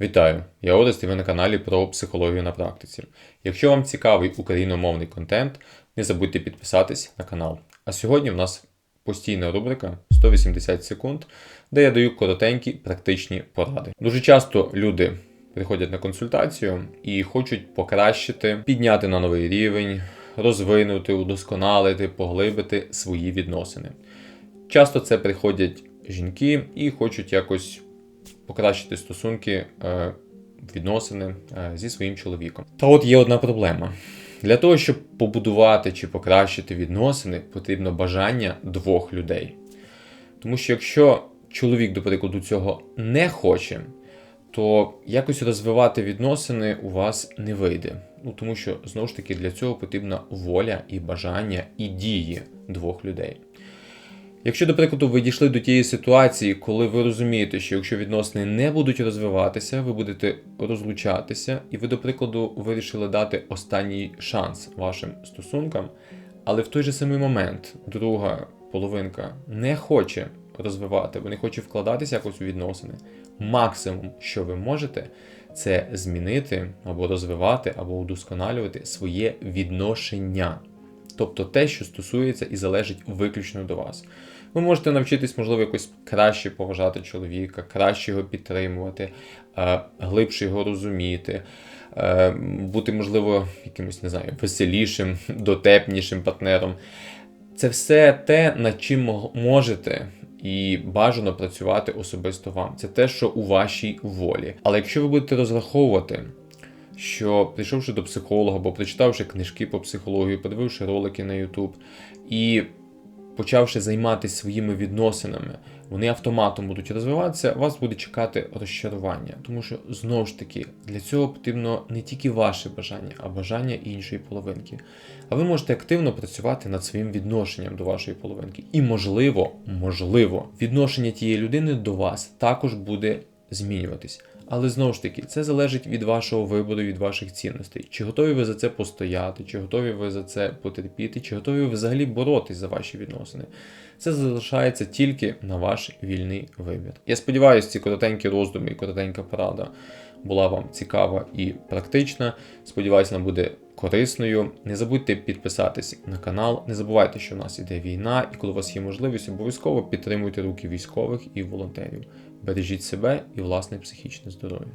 Вітаю! Я Орест і ви на каналі про психологію на практиці. Якщо вам цікавий україномовний контент, не забудьте підписатись на канал. А сьогодні в нас постійна рубрика 180 секунд, де я даю коротенькі практичні поради. Дуже часто люди приходять на консультацію і хочуть покращити, підняти на новий рівень, розвинути, удосконалити, поглибити свої відносини. Часто це приходять жінки і хочуть якось покращити стосунки, е, відносини е, зі своїм чоловіком. Та от є одна проблема. Для того, щоб побудувати чи покращити відносини, потрібно бажання двох людей. Тому що якщо чоловік, до прикладу, цього не хоче, то якось розвивати відносини у вас не вийде. Ну тому що знову ж таки для цього потрібна воля і бажання і дії двох людей. Якщо, до прикладу, ви дійшли до тієї ситуації, коли ви розумієте, що якщо відносини не будуть розвиватися, ви будете розлучатися, і ви, до прикладу, вирішили дати останній шанс вашим стосункам, але в той же самий момент друга половинка не хоче розвивати, бо не хоче вкладатися якось у відносини. Максимум, що ви можете, це змінити або розвивати, або удосконалювати своє відношення. Тобто те, що стосується і залежить виключно до вас. Ви можете навчитись, можливо, якось краще поважати чоловіка, краще його підтримувати, е, глибше його розуміти, е, бути, можливо, якимось, не знаю, веселішим, дотепнішим партнером. Це все те, над чим можете і бажано працювати особисто вам. Це те, що у вашій волі. Але якщо ви будете розраховувати, що прийшовши до психолога або прочитавши книжки по психології, подививши ролики на YouTube і почавши займатися своїми відносинами, вони автоматом будуть розвиватися, вас буде чекати розчарування. Тому що знову ж таки для цього потрібно не тільки ваше бажання, а бажання іншої половинки. А ви можете активно працювати над своїм відношенням до вашої половинки. І можливо, можливо, відношення тієї людини до вас також буде змінюватись. Але знову ж таки, це залежить від вашого вибору, від ваших цінностей. Чи готові ви за це постояти, чи готові ви за це потерпіти, чи готові ви взагалі боротись за ваші відносини. Це залишається тільки на ваш вільний вибір. Я сподіваюся, ці коротенькі роздуми і коротенька порада була вам цікава і практична. Сподіваюся, вона буде корисною. Не забудьте підписатись на канал. Не забувайте, що в нас іде війна, і коли у вас є можливість, обов'язково підтримуйте руки військових і волонтерів. Бережіть себе і власне психічне здоров'я.